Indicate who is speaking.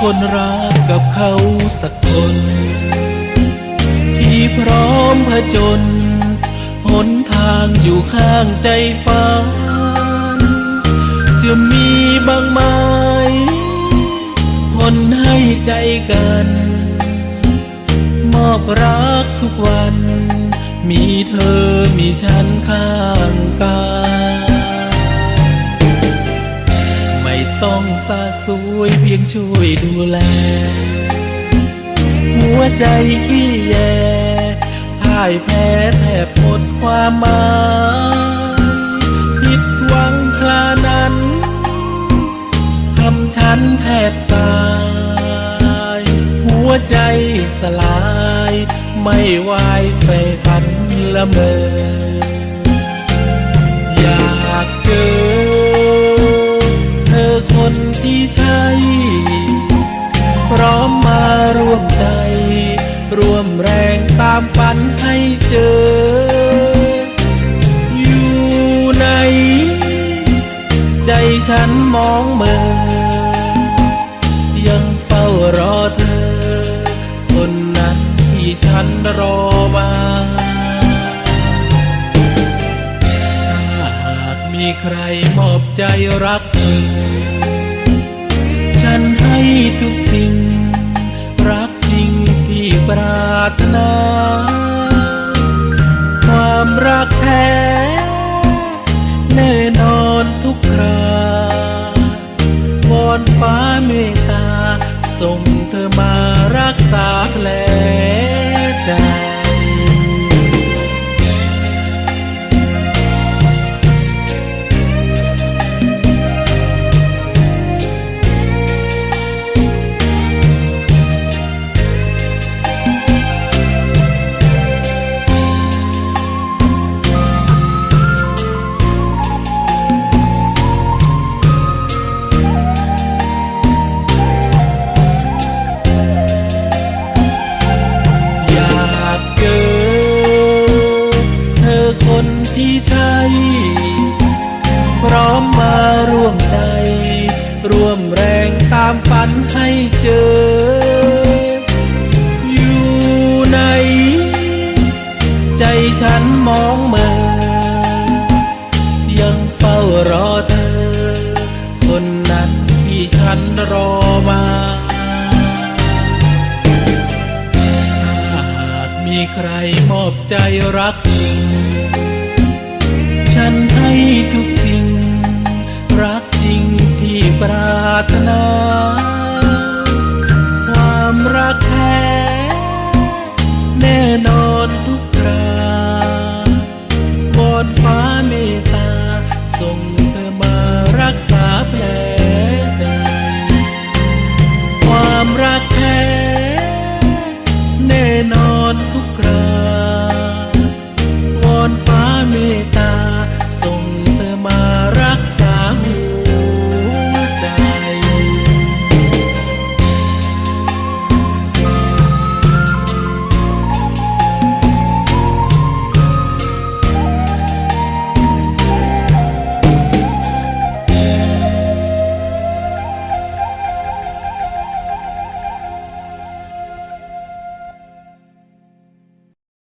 Speaker 1: คนรักกับเขาสักคน ที่พร้อมผจญหนทางอยู่ข้างใจฝันจะมีบางไหมคนให้ใจกัน มอบรักทุกวัน มีเธอมีฉันข้างกายไม่ต้องสาสู วยเพียงช่วยดูแล หัวใจขี้แยพ่ายแพ้แทบหมดความหมายผิดหวังคลานั้นทำฉันแทบตาย หัวใจสลาย ไม่ไหวใฝ่ฝันละเมอ ร่วมแรงตามฝันให้เจอ อยู่ไหนใจฉันมองเมอยังเฝ้ารอเธอ คนนั้นที่ฉันรอมาถ้าหากมีใครมอบใจรักเธอ ฉันให้ทุกสิ่ง ปรารถนา ความรักแท้ แน่นอนทุกคราวอนฟ้าเมตตาส่งเธอมารักษาแผล ใช่พร้อมมาร่วมใจ ร่วมแรงตามฝันให้เจอ อยู่ไหนใจฉันมองเมอยังเฝ้ารอเธอ คนนั้นที่ฉันรอมาถ้าหากมีใครมอบใจรัก ฉันให้ทุกสิ่ง